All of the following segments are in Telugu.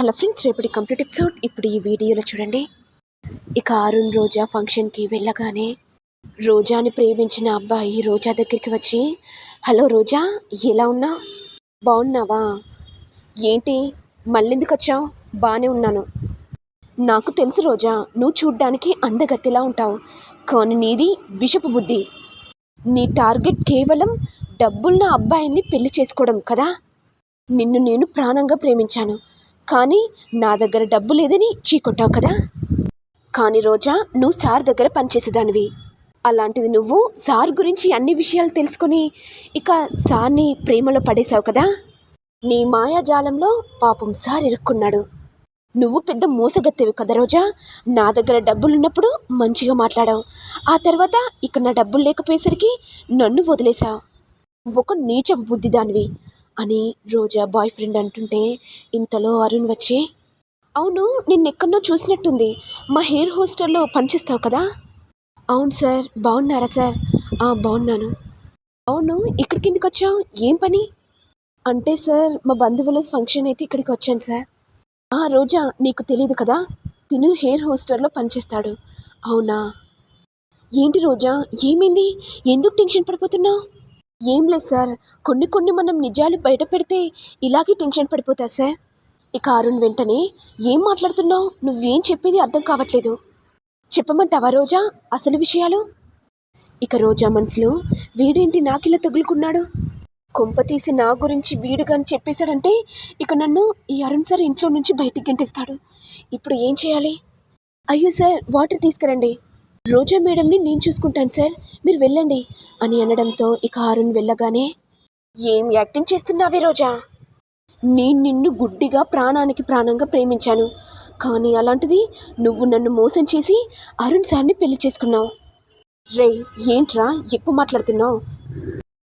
హలో ఫ్రెండ్స్ రేపటి కంప్లీట్ ఎపిసోడ్. ఇప్పుడు ఈ వీడియోలో చూడండి. ఇక అరుణ్ రోజా ఫంక్షన్కి వెళ్ళగానే రోజాని ప్రేమించిన అబ్బాయి రోజా దగ్గరికి వచ్చి హలో రోజా ఎలా ఉన్నా? బాగున్నావా ఏంటి? మళ్ళెందుకు వచ్చావు? బాగానే ఉన్నాను. నాకు తెలుసు రోజా నువ్వు చూడ్డానికి అందగత్తిలా ఉంటావు. కానీ నీది విషపు బుద్ధి. నీ టార్గెట్ కేవలం డబ్బున్న అబ్బాయిని పెళ్ళి చేసుకోవడం కదా? నిన్ను నేను ప్రాణంగా ప్రేమించాను. కానీ నా దగ్గర డబ్బు లేదని చీకొట్టావు కదా. కానీ రోజా నువ్వు సార్ దగ్గర పనిచేసేదానివి. అలాంటిది నువ్వు సార్ గురించి అన్ని విషయాలు తెలుసుకొని ఇక సార్ని ప్రేమలో పడేశావు కదా. నీ మాయాజాలంలో పాపం సార్ ఇరుక్కున్నాడు. నువ్వు పెద్ద మోసగత్తెవి కదా రోజా. నా దగ్గర డబ్బులున్నప్పుడు మంచిగా మాట్లాడావు. ఆ తర్వాత ఇక నా డబ్బులు లేకపోయేసరికి నన్ను వదిలేశావు. ఒక నీచం బుద్ధిదానివి. అని రోజా బాయ్ ఫ్రెండ్ అంటుంటే ఇంతలో అరుణ్ వచ్చి అవును నిన్నెక్కడో చూసినట్టుంది. మా హెయిర్ హోస్టల్లో పనిచేస్తావు కదా? అవును సార్ బాగున్నారా సార్? బాగున్నాను. అవును ఇక్కడికి ఎందుకు వచ్చావు ఏం పని? అంటే సార్ మా బంధువుల ఫంక్షన్ అయితే ఇక్కడికి వచ్చాను సార్. ఆ రోజా నీకు తెలియదు కదా? తిను హెయిర్ హోస్టల్లో పనిచేస్తాడు. అవునా? ఏంటి రోజా ఏమైంది? ఎందుకు టెన్షన్ పడిపోతున్నావు? ఏం లేదు సార్. కొన్ని కొన్ని మనం నిజాలు బయట పెడితే ఇలాగే టెన్షన్ పడిపోతా సార్. ఇక అరుణ్ వెంటనే ఏం మాట్లాడుతున్నావు? నువ్వేం చెప్పేది అర్థం కావట్లేదు. చెప్పమంటావా రోజా? అసలు విషయాలు? ఇక రోజా మనసులో వీడేంటి నాకిలా తగులుకున్నాడు? కొంప తీసి నా గురించి వీడుగాని చెప్పేశాడంటే ఇక నన్ను ఈ అరుణ్ సార్ ఇంట్లో నుంచి బయటికి గంటిస్తాడు. ఇప్పుడు ఏం చేయాలి? అయ్యో సార్ వాటర్ తీసుకురండి. రోజా మేడంని నేను చూసుకుంటాను సార్. మీరు వెళ్ళండి అని అనడంతో ఇక అరుణ్ వెళ్ళగానే ఏం యాక్టింగ్ చేస్తున్నావే రోజా? నేను నిన్ను గుడ్డిగా ప్రాణానికి ప్రాణంగా ప్రేమించాను. కానీ అలాంటిది నువ్వు నన్ను మోసం చేసి అరుణ్ సార్ని పెళ్ళి చేసుకున్నావు. రే ఏంట్రా ఎక్కువ మాట్లాడుతున్నావు?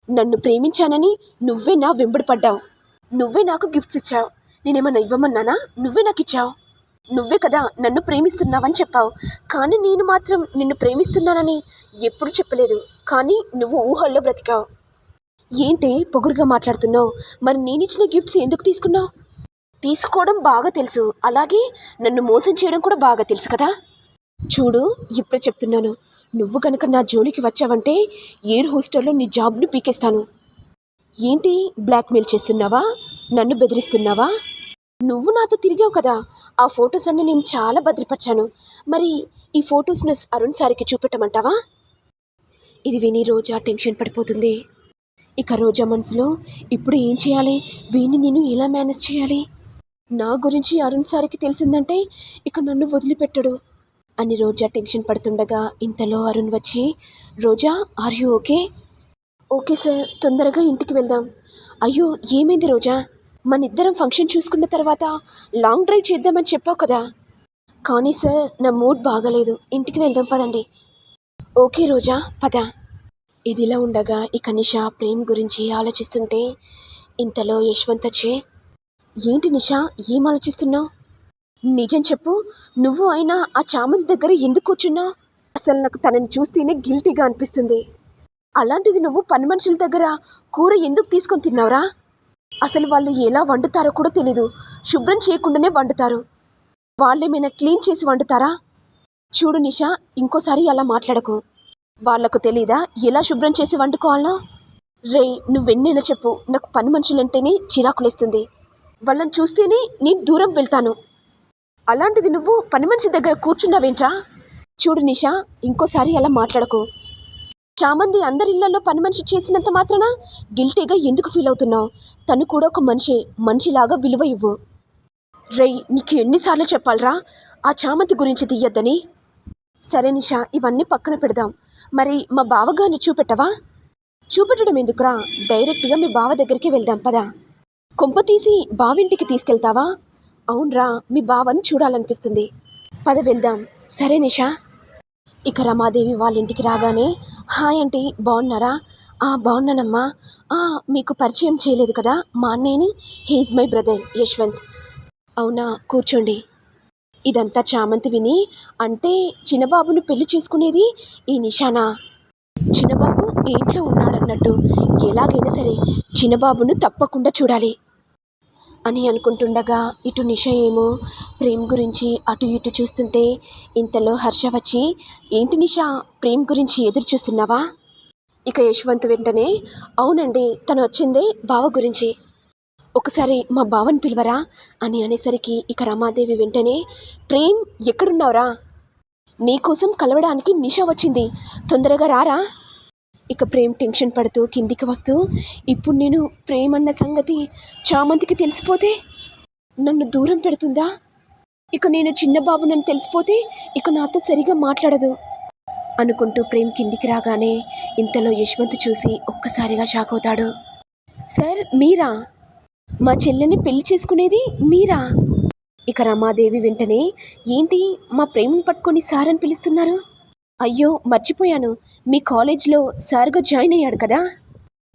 నన్ను ప్రేమించానని నువ్వే నా వెంబడి పడ్డావు. నువ్వే నాకు గిఫ్ట్స్ ఇచ్చావు. నేనేమన్నా ఇవ్వమన్నానా? నువ్వే నాకు ఇచ్చావు. నువ్వే కదా నన్ను ప్రేమిస్తున్నావని చెప్పావు. కానీ నేను మాత్రం నిన్ను ప్రేమిస్తున్నానని ఎప్పుడు చెప్పలేదు. కానీ నువ్వు ఊహల్లో బ్రతికావు. ఏంటి పొగురుగా మాట్లాడుతున్నావు? మరి నేనిచ్చిన గిఫ్ట్స్ ఎందుకు తీసుకున్నావు? తీసుకోవడం బాగా తెలుసు. అలాగే నన్ను మోసం చేయడం కూడా బాగా తెలుసు కదా? చూడు ఇప్పుడే చెప్తున్నాను. నువ్వు కనుక నా జోలికి వచ్చావంటే ఎయిర్ హోస్టల్లో నీ జాబ్ను పీకేస్తాను. ఏంటి బ్లాక్మెయిల్ చేస్తున్నావా? నన్ను బెదిరిస్తున్నావా? నువ్వు నాతో తిరిగావు కదా. ఆ ఫొటోస్ అన్ని నేను చాలా భద్రపరిచాను. మరి ఈ ఫొటోస్ను అరుణ్ సారికి చూపెట్టమంటావా? ఇది విని రోజా టెన్షన్ పడిపోతుంది. ఇక రోజా మనసులో ఇప్పుడు ఏం చేయాలి? వీణ్ణి నేను ఎలా మేనేజ్ చేయాలి? నా గురించి అరుణ్ సార్కి తెలిసిందంటే ఇక నన్ను వదిలిపెట్టడు అని రోజా టెన్షన్ పడుతుండగా ఇంతలో అరుణ్ వచ్చి Roja are you okay? Okay sir తొందరగా ఇంటికి వెళ్దాం. అయ్యో ఏమైంది రోజా? మన ఇద్దరం ఫంక్షన్ చూసుకున్న తర్వాత లాంగ్ డ్రైవ్ చేద్దామని చెప్పావు కదా. కానీ సార్ నా మూడ్ బాగలేదు. ఇంటికి వెళ్దాం పదండి. ఓకే రోజా పద. ఇదిలా ఉండగా ఇక నిషా ప్రేమ్ గురించి ఆలోచిస్తుంటే ఇంతలో యశ్వంత్ వచ్చే ఏంటి నిషా ఏం ఆలోచిస్తున్నావు? నిజం చెప్పు నువ్వు అయినా ఆ చామంతి దగ్గర ఎందుకు కూర్చున్నావు అసలు నాకు తనని చూస్తేనే గిల్టీగా అనిపిస్తుంది. అలాంటిది నువ్వు పని మనుషుల దగ్గర కూర ఎందుకు తీసుకొని తిన్నావురా? అసలు వాళ్ళు ఎలా వండుతారో కూడా తెలీదు. శుభ్రం చేయకుండానే వండుతారు. వాళ్ళేమైనా క్లీన్ చేసి వండుతారా? చూడు నిషా ఇంకోసారి అలా మాట్లాడకు. వాళ్ళకు తెలీదా? ఎలా శుభ్రం చేసి వండుకోవాలో? రే నువ్వెన్నైనా చెప్పు. నాకు పని మనుషులంటేనే చిరాకులేస్తుంది. వాళ్ళని చూస్తేనే నేను దూరం వెళ్తాను. అలాంటిది నువ్వు పని మనిషి దగ్గర కూర్చున్నావేంట్రా? చూడు నిషా ఇంకోసారి అలా మాట్లాడకు. చామంది అందరి ఇళ్ళలో పని మనిషి చేసినంత మాత్రాన? గిల్టీగా ఎందుకు ఫీల్ అవుతున్నావు? తను కూడా ఒక మనిషి మనిషిలాగా విలువ ఇవ్వు. రేయ్ నీకు ఎన్నిసార్లు చెప్పాలరా? ఆ చామంతి గురించి తీయద్దని. సరే నిషా ఇవన్నీ పక్కన పెడదాం. మరి మా బావగారిని చూపెట్టవా? చూపెట్టడం ఎందుకురా? డైరెక్ట్గా మీ బావ దగ్గరికి వెళ్దాం పదా. కొంప తీసి బావింటికి తీసుకెళ్తావా? అవునరా మీ బావని చూడాలనిపిస్తుంది. పద వెళ్దాం. సరే నిషా. ఇక రమాదేవి వాళ్ళ ఇంటికి రాగానే హాయ్ ఆంటీ బాగున్నారా? ఆ బాగున్నానమ్మా. ఆ మీకు పరిచయం చేయలేదు కదా మా అన్నయ్యని? He my brother Yashwant. అవునా కూర్చోండి. ఇదంతా చామంతి విని అంటే చిన్నబాబును పెళ్ళి చేసుకునేది ఈ నిషానా? చిన్నబాబు ఇంట్లో ఉన్నాడన్నట్టు ఎలాగైనా సరే చిన్నబాబును తప్పకుండా చూడాలి. అని అనుకుంటుండగా ఇటు నిష ఏమో ప్రేమ్ గురించి అటు ఇటు చూస్తుంటే ఇంతలో హర్ష వచ్చి ఏంటి నిష ప్రేమ్ గురించి ఎదురు చూస్తున్నావా? ఇక యశ్వంత్ వెంటనే అవునండి తను వచ్చిందే బావ గురించి. ఒకసారి మా బావని పిలవరా? అని అనేసరికి ఇక రమాదేవి వెంటనే ప్రేమ్ ఎక్కడున్నావురా? నీకోసం కలవడానికి నిష వచ్చింది. తొందరగా రారా? ఇక ప్రేమ్ టెన్షన్ పడుతూ కిందికి వస్తూ ఇప్పుడు నేను ప్రేమ్ అన్న సంగతి చామంతికి తెలిసిపోతే నన్ను దూరం పెడుతుందా? ఇక నేను చిన్న బాబు నన్ను తెలిసిపోతే ఇక నాతో సరిగా మాట్లాడదు అనుకుంటూ ప్రేమ్ కిందికి రాగానే ఇంతలో యశ్వంత్ చూసి ఒక్కసారిగా షాక్ అవుతాడు. సార్ మీరా? మా చెల్లెని పెళ్ళి చేసుకునేది మీరా? ఇక రమాదేవి వెంటనే ఏంటి మా ప్రేమను పట్టుకొని సార్ అని పిలుస్తున్నారు? అయ్యో మర్చిపోయాను. మీ కాలేజ్లో సార్గా జాయిన్ అయ్యాడు కదా?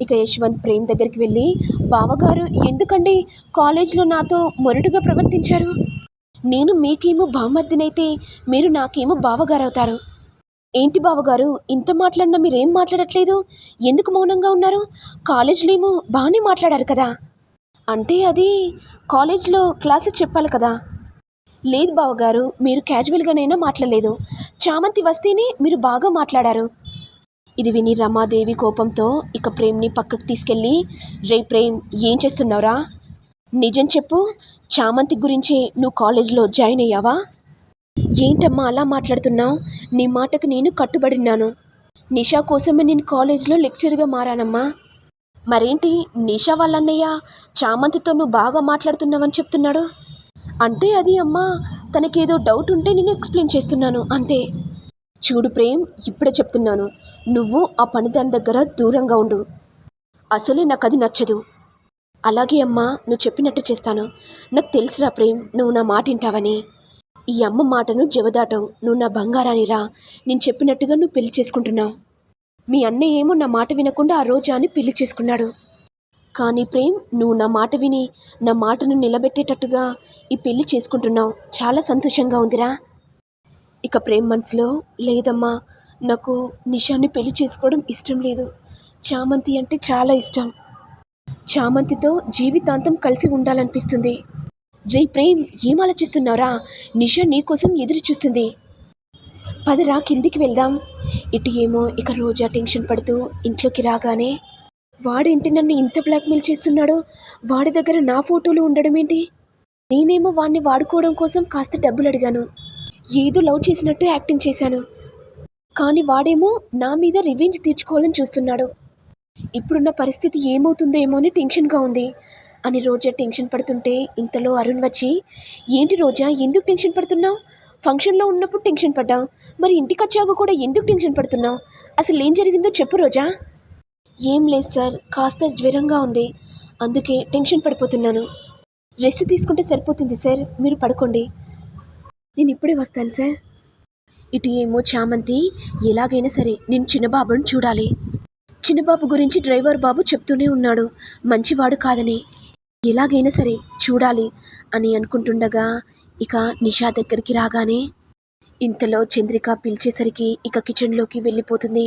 ఇక యశ్వంత్ ప్రేమ్ దగ్గరికి వెళ్ళి బావగారు ఎందుకండి కాలేజ్లో నాతో మొరటుగా ప్రవర్తించారు? నేను మీకేమో బామ్మద్దినైతే మీరు నాకేమో బావగారు అవుతారు ఏంటి బావగారు ఇంత మాట్లాడినా మీరేం మాట్లాడట్లేదు? ఎందుకు మౌనంగా ఉన్నారు? కాలేజ్లో ఏమో బాగానే మాట్లాడారు కదా? అంటే అది కాలేజ్లో క్లాసెస్ చెప్పాలి కదా? లేదు బావగారు మీరు క్యాజువల్గానైనా మాట్లాడలేదు. చామంతి వస్తేనే మీరు బాగా మాట్లాడారు. ఇది విని రమాదేవి కోపంతో ఇక ప్రేమ్ని పక్కకు తీసుకెళ్ళి రే ప్రేమ్ ఏం చేస్తున్నావురా? నిజం చెప్పు చామంతి గురించే నువ్వు కాలేజ్లో జాయిన్ అయ్యావా? ఏంటమ్మా అలా మాట్లాడుతున్నావు? నీ మాటకు నేను కట్టుబడినాను నిషా కోసమే నేను కాలేజ్లో లెక్చర్గా మారానమ్మా. మరేంటి నిషా వాళ్ళన్నయ్య చామంతితో నువ్వు బాగా మాట్లాడుతున్నావని చెప్తున్నాడు? అంటే అది అమ్మా తనకేదో డౌట్ ఉంటే నేను ఎక్స్ప్లెయిన్ చేస్తున్నాను అంతే. చూడు ప్రేమ్ ఇప్పుడే చెప్తున్నాను నువ్వు ఆ పనిదాని దగ్గర దూరంగా ఉండు. అసలే నాకు అది నచ్చదు. అలాగే అమ్మా నువ్వు చెప్పినట్టు చేస్తాను. నాకు తెలుసురా ప్రేమ్ నువ్వు నా మాట వింటావని. ఈ అమ్మ మాటను జవదాటవు. నువ్వు నా బంగారాని రా. నేను చెప్పినట్టుగా నువ్వు పెళ్ళి చేసుకుంటున్నావు. మీ అన్నయ్య ఏమో నా మాట వినకుండా ఆ రోజా అని పెళ్ళి చేసుకున్నాడు. కానీ ప్రేమ్ నువ్వు నా మాట విని నా మాటను నిలబెట్టేటట్టుగా ఈ పెళ్ళి చేసుకుంటున్నావు. చాలా సంతోషంగా ఉందిరా. ఇక ప్రేమ్ మనసులో లేదమ్మా నాకు నిషాన్ని పెళ్ళి చేసుకోవడం ఇష్టం లేదు. చామంతి అంటే చాలా ఇష్టం. చామంతితో జీవితాంతం కలిసి ఉండాలనిపిస్తుంది. రే ప్రేమ్ ఏం ఆలోచిస్తున్నావురా? నిషా నీకోసం ఎదురు చూస్తుంది. పదరా కిందికి వెళ్దాం. ఇటు ఏమో ఇక రోజా టెన్షన్ పడుతూ ఇంట్లోకి రాగానే వాడేంటి నన్ను ఇంత బ్లాక్మెయిల్ చేస్తున్నాడు? వాడి దగ్గర నా ఫోటోలు ఉండడం ఏంటి నేనేమో వాడిని వాడుకోవడం కోసం కాస్త డబ్బులు అడిగాను. ఏదో లవ్ చేసినట్టు యాక్టింగ్ చేశాను. కానీ వాడేమో నా మీద రివెంజ్ తీర్చుకోవాలని చూస్తున్నాడు. ఇప్పుడున్న పరిస్థితి ఏమవుతుందో ఏమో అని టెన్షన్గా ఉంది. అని రోజా టెన్షన్ పడుతుంటే ఇంతలో అరుణ్ వచ్చి ఏంటి రోజా ఎందుకు టెన్షన్ పడుతున్నావు? ఫంక్షన్లో ఉన్నప్పుడు టెన్షన్ పడ్డావు. మరి ఇంటికి వచ్చాక కూడా ఎందుకు టెన్షన్ పడుతున్నావు? అసలు ఏం జరిగిందో చెప్పు రోజా. ఏం లేదు సార్ కాస్త జ్వరంగా ఉంది. అందుకే టెన్షన్ పడిపోతున్నాను. రెస్ట్ తీసుకుంటే సరిపోతుంది సార్ మీరు పడుకోండి. నేను ఇప్పుడే వస్తాను సార్. ఇటు ఏమో చామంతి ఎలాగైనా సరే నేను చిన్నబాబును చూడాలి. చిన్నబాబు గురించి డ్రైవర్ బాబు చెప్తూనే ఉన్నాడు. మంచివాడు కాదని. ఎలాగైనా సరే చూడాలి అని అనుకుంటుండగా ఇక నిషా దగ్గరికి రాగానే ఇంతలో చంద్రిక పిలిచేసరికి ఇక కిచెన్లోకి వెళ్ళిపోతుంది.